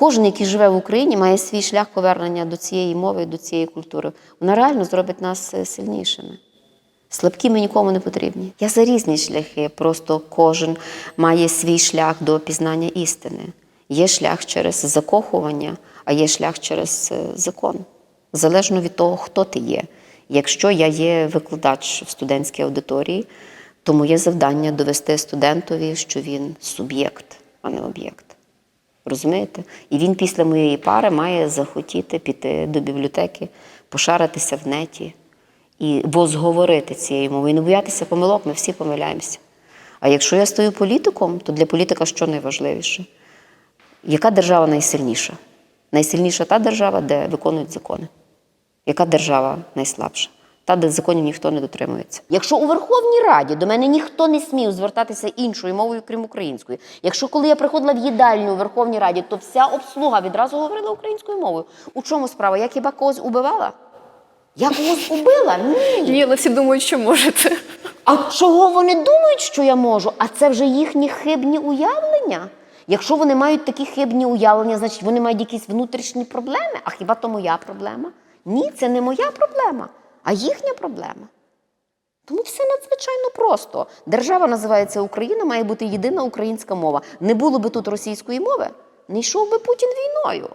Кожен, який живе в Україні, має свій шлях повернення до цієї мови, до цієї культури. Вона реально зробить нас е, сильнішими. Слабкі ми нікому не потрібні. Я за різні шляхи, просто кожен має свій шлях до пізнання істини. Є шлях через закохування, а є шлях через е, закон. Залежно від того, хто ти є. Якщо я є викладач в студентській аудиторії, то моє завдання довести студентові, що він суб'єкт, а не об'єкт. Розумієте? І він після моєї пари має захотіти піти до бібліотеки, пошаритися в неті і возговорити цією мовою. І не боятися помилок, ми всі помиляємося. А якщо я стаю політиком, то для політика що найважливіше? Яка держава найсильніша? Найсильніша та держава, де виконують закони. Яка держава найслабша? Та, де законів ніхто не дотримується. Якщо у Верховній Раді до мене ніхто не смів звертатися іншою мовою, крім української. Якщо коли я приходила в їдальню у Верховній Раді, то вся обслуга відразу говорила українською мовою. У чому справа? Я хіба когось убивала? Я когось убила? Ні. Ні, але всі думають, що можете. А чого вони думають, що я можу? А це вже їхні хибні уявлення. Якщо вони мають такі хибні уявлення, значить вони мають якісь внутрішні проблеми. А хіба то моя проблема? Ні, це не моя проблема, а їхня проблема. Тому все надзвичайно просто. Держава називається Україна, має бути єдина українська мова. Не було би тут російської мови, не йшов би Путін війною.